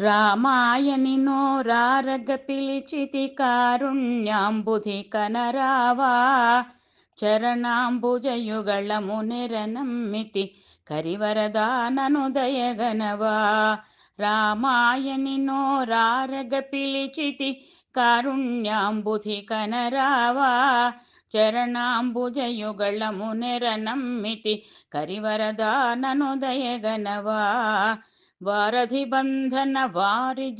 రామాయణినో రారగ పిలిచితి కారుణ్యాంబుధి కనరావా. చరణాంబుజయుగళము నిరనమ్మితి కరివరదానను దయగనవా రామాయణినో రారగ పిలిచితి కారుణ్యాంబుధి కనరావా. చరణాంబుజయుగళము నిరనమ్మితి కరివరదానను దయగనవా వారధి బంధన వారి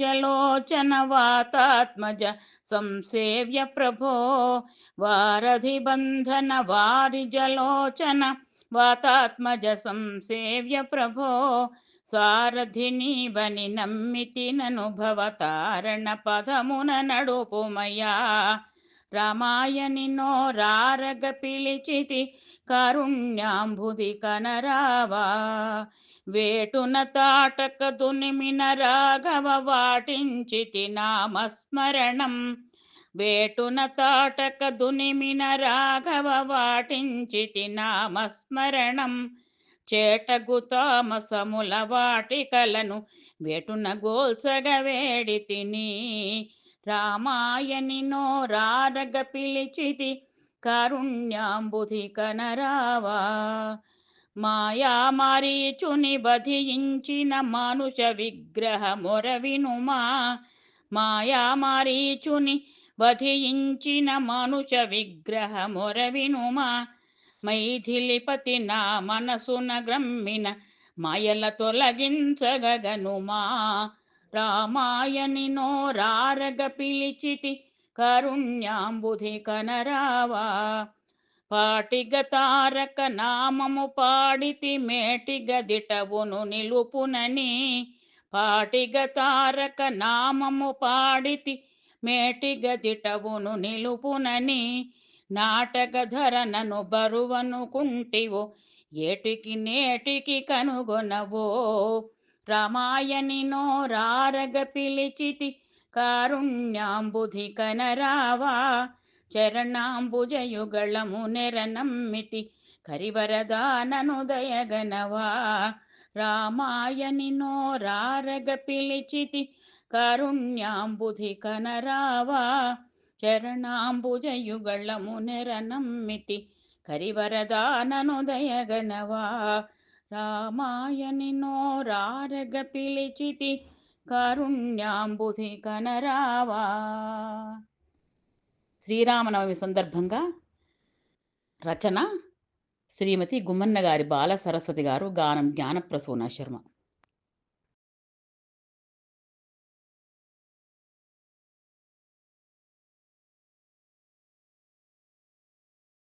వాతాత్మజ సంసేవ్య ప్రభో. వారధి బంధన వారి వాతాత్మజ సంసేవ్య ప్రభో. సారథిని బని నమ్మితి ననుభవతారణ పదమున నడుపుమయా. రామాయని నోరారగ పిలిచితి కారుణ్యాంబుది కనరావా. వేటున తాటక దునిమిన రాఘవ వాటించితి నామస్మరణం వేటున తాటక దునిమిన రాఘవ వాటించితి నామస్మరణం చేటగు తామసముల వాటికలను వేటున గోల్సగ వేడి తిని. రామాయని నోరారగ పిలిచితి కారుణ్యాంబుధి కనరావా మాయా మారీచుని వధించిన మానుష విగ్రహ మొరవినుమా? మాయా మారీచుని వధించిన మానుష విగ్రహ మొరవినుమా? మైథిలిపతి నా మనసున గ్రమ్మిన మాయల తొలగించగనుమా రామాయని నోరారగ పిలిచితి కరుణ్యాంబుధి కనరావా? పాటిగ తారక నామము పాడితి మేటిగ దిటవును నిలుపునని పాటిగ తారక నామము పాడితి మేటిగ దిటవును నిలుపునని నాటక ధరనను బరువనుకుంటివో ఏటికి నేటికి కనుగొనవో. రామాయణినో రారగ పిలిచితి కారుణ్యాంబుధి కనరావా చరణాంబుజయుగళము నెరనమ్మితి కరివరదానను దయగనవా రామాయని నోరారగ పిలిచితి కరుణ్యాంబుధి కనరావా చరణాంబుజయుగళము నెరనమ్మితి కరివరదానను దయగనవా రామాయని నోరారగ పిలిచితి కరుణ్యాంబుధి కనరావా శ్రీరామనవమి సందర్భంగా రచన శ్రీమతి గుమ్మన్న గారి బాల సరస్వతి గారు గానం జ్ఞానప్రసూన శర్మ.